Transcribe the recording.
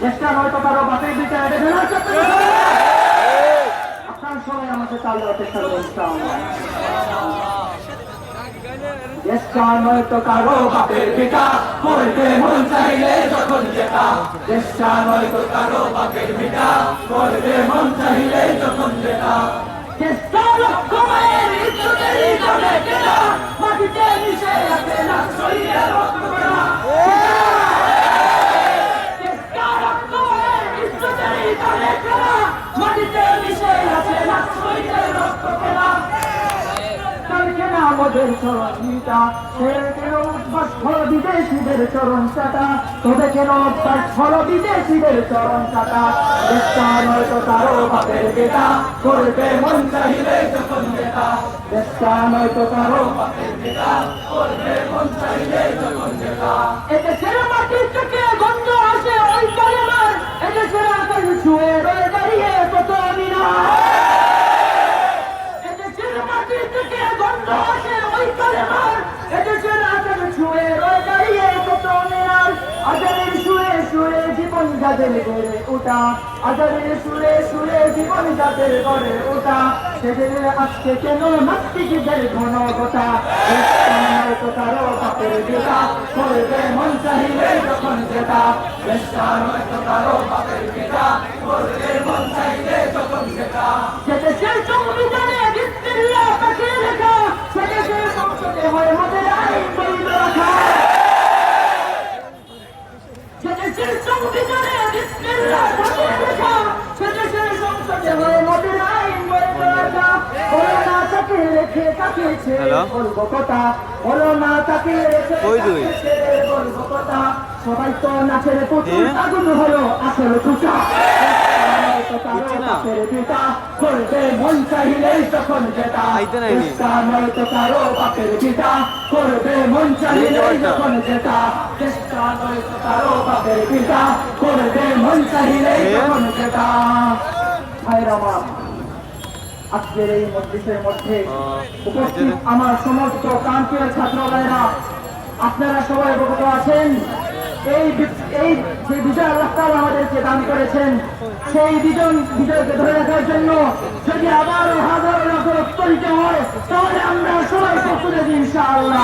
চেষ্টা নয়তো কারও বাপের দিতে এটা ফেলা চক্র আপনার সবাই আমাকে চেষ্টা। নয়তো কারও বাপের পিতা করতে মন চাইলে যখন যেটা চেষ্টা নয়তো কারও বাপের পিতা করতে মন চাইলে যখন যেটা চেষ্টা লক্ষ মায়ের ইজ্জতেরই যাবে কেনা মাটিতে মিশে আছে না শরীরে রক্ত করা চেষ্টা লক্ষ মায়ের ইজ্জতেরই যাবে কেনা মাটিতে মিশে আছে না শরীরে রক্ত করা কেন আমাদের চরণিটা সে কেন উদ্ভাস ফল বিদেশিদের চরণ চাটা তবে কেন উদ্ভাস ফল বিদেশিদের চরণ চাটা চেষ্টা নয়তো বেটা করবে মন বেটা এদেশের মাটির থেকে জীবন যাদের গড়ে ওটা। আজারের সুরে সুরে জীবন যাদের গড়ে ওটা। সেদের আজকে কেন নাস্তিকদের ঘন কথা তো কারও বাপের বেটা করবে মন যখন জেতা। বেশ নয়তো বাপের বেটা করবে মন চাইলে হ্যালো? বলব কথা। সবাই তো নাচের হ্যাঁ? আগুন হলো আসল যেটা। আইতে মন মন যেটা। ভাইরা আজকের এই মজলিসের মধ্যে উপস্থিত। আমার সমস্ত কান্তীয় ছাত্র ভাইরা আপনারা সবাই অবগত আছেন এই এই যে বিজয় আল্লাহ তাআলা আমাদেরকে দান করেছেন সেই বিজন বিজয়কে ধরে রাখার জন্য যদি আবার হাজার লক্ষ হয় তাহলে আমরা সবাই প্রস্তুত আছি ইনশাআল্লাহ